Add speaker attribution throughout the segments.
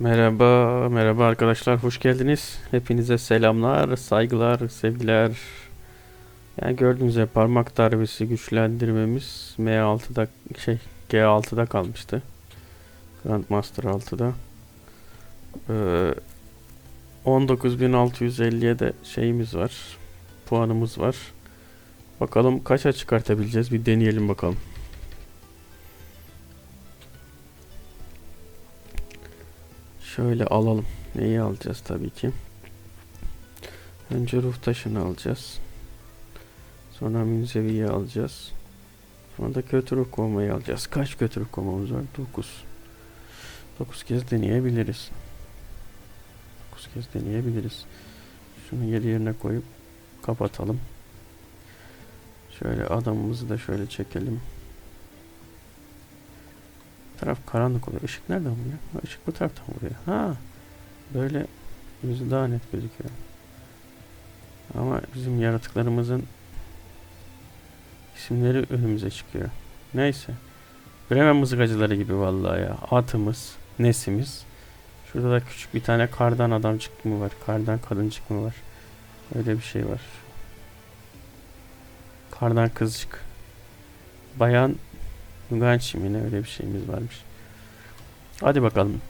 Speaker 1: Merhaba, merhaba arkadaşlar, hoş geldiniz. Hepinize selamlar, saygılar, sevgiler. Yani gördüğünüz gibi parmak darbesi güçlendirmemiz M6'da şey G6'da kalmıştı. Grandmaster 6'da. Ee, 19.650'ye de şeyimiz var. Puanımız var. Bakalım kaça çıkartabileceğiz bir deneyelim bakalım. Şöyle alalım. Neyi alacağız tabii ki. Önce ruh taşını alacağız. Sonra münzeviyi alacağız. Sonra da kötü ruh kovmayı alacağız. Kaç kötü ruh kovmamız var? 9. 9 kez deneyebiliriz. 9 kez deneyebiliriz. Şunu yeri yerine koyup kapatalım. Şöyle adamımızı da şöyle çekelim. Taraf karanlık oluyor. Işık nereden vuruyor? Ha, Işık bu taraftan vuruyor. Ha. Böyle yüzü daha net gözüküyor. Ama bizim yaratıklarımızın isimleri önümüze çıkıyor. Neyse. Bremen mızıkacıları gibi vallahi ya. Atımız, nesimiz. Şurada da küçük bir tane kardan adamcık mı var? Kardan kadıncık mı var? Öyle bir şey var. Kardan kızcık. Bayan Nuganchi mi ne öyle bir şeyimiz varmış. Hadi bakalım.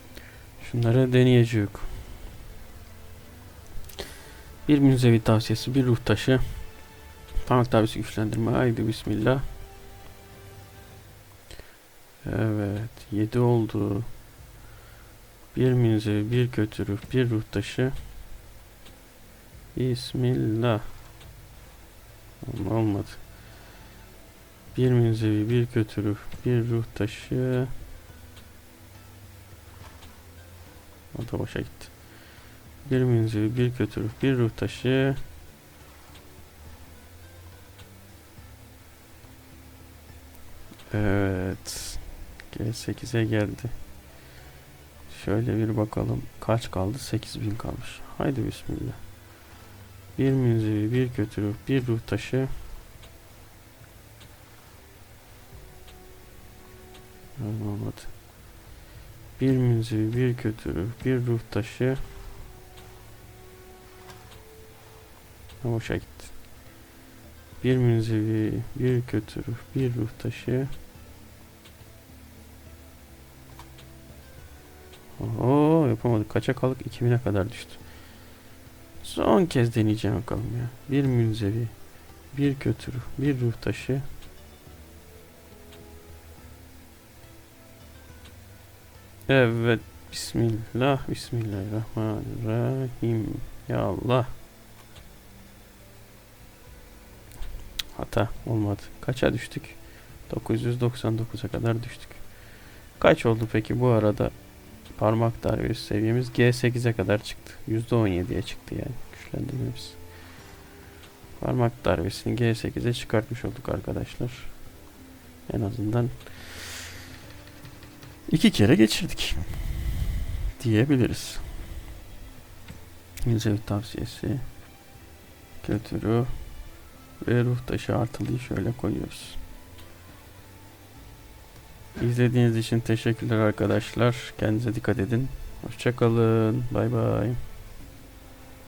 Speaker 1: Şunları deneyeceğiz. Bir münzevi tavsiyesi, bir ruh taşı. Parmak tavsiyesi güçlendirme. Haydi bismillah. Evet. 7 oldu. Bir münzevi, bir kötü ruh, bir ruh taşı. Bismillah. Olmadı. Bir münzevi, bir kötü ruh, bir ruh taşı. O da boşa gitti. Bir münzevi, bir kötü ruh, bir ruh taşı. Evet. G8'e geldi. Şöyle bir bakalım. Kaç kaldı? 8000 kalmış. Haydi bismillah. Bir münzevi, bir kötü ruh, bir ruh taşı. Olmadı. Bir münzevi, bir kötü ruh, bir ruh taşı. Boşa gitti. Bir münzevi, bir kötü ruh, bir ruh taşı. Oo yapamadık. Kaça kaldık? 2000'e kadar düştü. Son kez deneyeceğim bakalım ya. Bir münzevi, bir kötü ruh, bir ruh taşı. Evet. Bismillah. Bismillahirrahmanirrahim. Ya Allah. Hata olmadı. Kaça düştük? 999'a kadar düştük. Kaç oldu peki bu arada? Parmak darbesi seviyemiz G8'e kadar çıktı. %17'ye çıktı yani güçlendirmemiz. Parmak darbesini G8'e çıkartmış olduk arkadaşlar. En azından iki kere geçirdik diyebiliriz. Münzevi tavsiyesi kötü ruh ve ruh taşı artılıyı şöyle koyuyoruz. İzlediğiniz için teşekkürler arkadaşlar. Kendinize dikkat edin. Hoşçakalın. Bay bay.